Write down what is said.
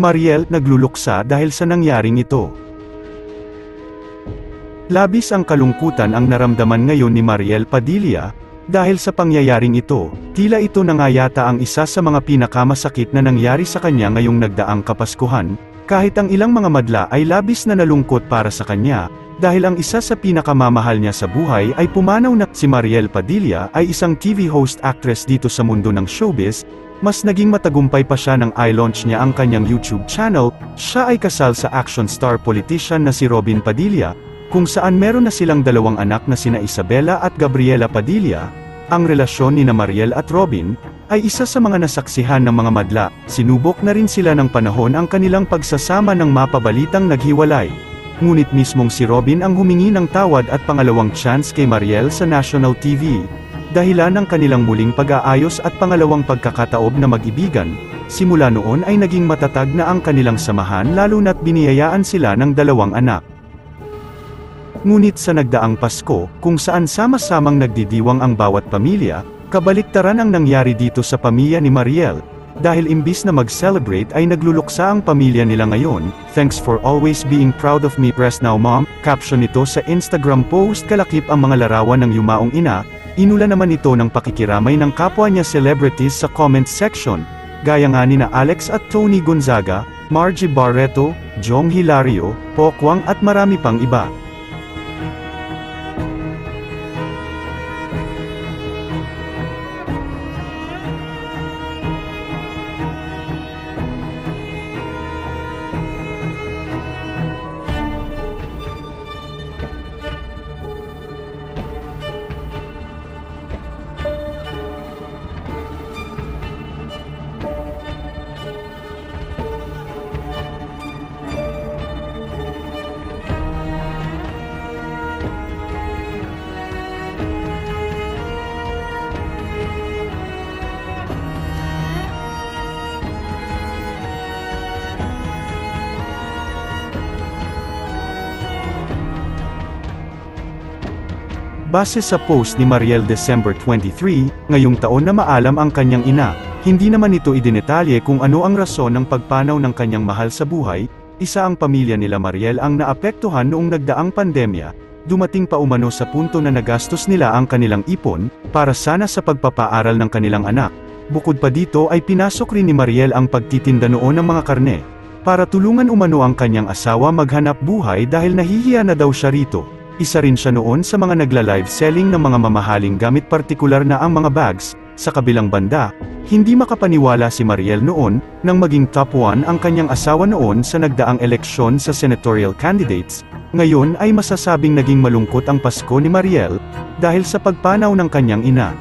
Mariel nagluluksa dahil sa nangyaring ito. Labis ang kalungkutan ang naramdaman ngayon ni Mariel Padilla, dahil sa pangyayaring ito, tila ito na nga yata ang isa sa mga pinakamasakit na nangyari sa kanya ngayong nagdaang Kapaskuhan, kahit ang ilang mga madla ay labis na nalungkot para sa kanya, dahil ang isa sa pinakamamahal niya sa buhay ay pumanaw na si Mariel Padilla ay isang TV host actress dito sa mundo ng showbiz, mas naging matagumpay pa siya nang i-launch niya ang kanyang YouTube channel, siya ay kasal sa action star politician na si Robin Padilla, kung saan meron na silang dalawang anak na sina Isabela at Gabriela Padilla, ang relasyon ni na Mariel at Robin, ay isa sa mga nasaksihan ng mga madla, sinubok na rin sila ng panahon ang kanilang pagsasama ng mapabalitang naghiwalay. Ngunit mismong si Robin ang humingi ng tawad at pangalawang chance kay Mariel sa national TV. Dahilan ng kanilang muling pag-aayos at pangalawang pagkakataob na mag-ibigan, simula noon ay naging matatag na ang kanilang samahan lalo na't biniyayaan sila ng dalawang anak. Ngunit sa nagdaang Pasko, kung saan sama-samang nagdidiwang ang bawat pamilya, kabaliktaran ang nangyari dito sa pamilya ni Mariel, dahil imbis na mag-celebrate ay nagluluksa ang pamilya nila ngayon, thanks for always being proud of me press now mom, caption nito sa Instagram post kalakip ang mga larawan ng yumaong ina, inula naman ito ng pakikiramay ng kapwa niya celebrities sa comment section, gaya nga ni na Alex at Tony Gonzaga, Margie Barreto, Jong Hilario, Pokwang at marami pang iba. Base sa post ni Mariel December 23, ngayong taon na maalam ang kanyang ina, hindi naman ito idinetalye kung ano ang rason ng pagpanaw ng kanyang mahal sa buhay, isa ang pamilya nila Mariel ang naapektuhan noong nagdaang pandemya, dumating pa umano sa punto na nagastos nila ang kanilang ipon, para sana sa pagpapaaral ng kanilang anak. Bukod pa dito ay pinasok rin ni Mariel ang pagtitinda noon ng mga karne, para tulungan umano ang kanyang asawa maghanap buhay dahil nahihiya na daw siya rito. Isa rin siya noon sa mga nagla-live selling ng mga mamahaling gamit partikular na ang mga bags, sa kabilang banda, hindi makapaniwala si Mariel noon, nang maging top 1 ang kanyang asawa noon sa nagdaang eleksyon sa senatorial candidates, ngayon ay masasabing naging malungkot ang Pasko ni Mariel, dahil sa pagpanaw ng kanyang ina.